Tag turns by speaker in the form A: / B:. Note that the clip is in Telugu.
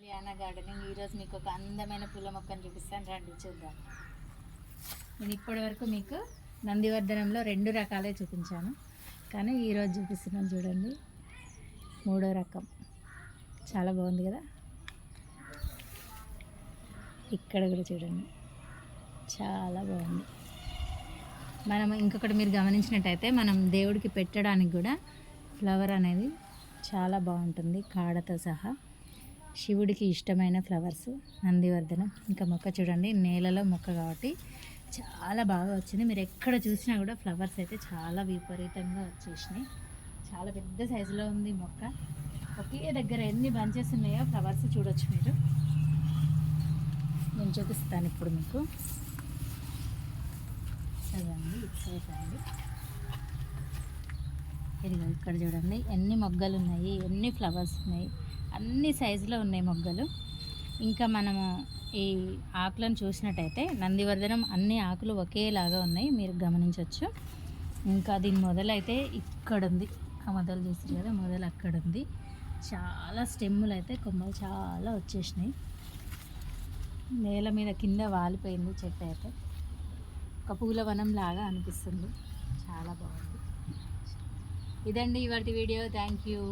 A: Liana gardening. ఈరోజు మీకు ఒక అందమైన పూల మొక్కను చూపిస్తాను. రండి చూద్దాం. నేను ఇప్పటి వరకు మీకు నందివర్ధనంలో రెండు రకాలే చూపించాను. కానీ ఈరోజు చూపిస్తున్నాను చూడండి. మూడో రకం. చాలా బాగుంది కదా? ఇక్కడ కూడా చూడండి. చాలా బాగుంది. మనం ఇంకొకటి మీరు గమనించినట్టయితే మనం దేవుడికి పెట్టడానికి కూడా ఫ్లవర్ అనేది చాలా బాగుంటుంది కాడతో సహా. శివుడికి ఇష్టమైన ఫ్లవర్స్ నందివర్ధనం. ఇంకా మొక్క చూడండి నేలలో మొక్క కాబట్టి చాలా బాగా వచ్చింది. మీరు ఎక్కడ చూసినా కూడా ఫ్లవర్స్ అయితే చాలా విపరీతంగా వచ్చేసినాయి. చాలా పెద్ద సైజులో ఉంది మొక్క. ఒకే దగ్గర ఎన్ని బంచెస్ ఉన్నాయో ఫ్లవర్స్ చూడొచ్చు మీరు. నేను చూపిస్తాను ఇప్పుడు మీకు. చదవండి ఇచ్చేసండి అండి ఇదిగో ఇక్కడ చూడండి ఎన్ని మొగ్గలు ఉన్నాయి ఎన్ని ఫ్లవర్స్ ఉన్నాయి. అన్ని సైజులో ఉన్నాయి మొగ్గలు. ఇంకా మనము ఈ ఆకులను చూసినట్టయితే నందివర్ధనం అన్ని ఆకులు ఒకేలాగా ఉన్నాయి మీరు గమనించవచ్చు ఇంకా దీని మొదలైతే ఇక్కడ ఉంది ఆ మొదలు చూసారు కదా మొదలు అక్కడ ఉంది చాలా స్టెమ్ములు అయితే కొమ్మలు చాలా వచ్చేసినాయి. నేల మీద కింద వాలిపోయింది చెట్టు అయితే. ఒక పూలవనం లాగా అనిపిస్తుంది. చాలా బాగుంది. ఇదండి ఇవాటి వీడియో. Thank you.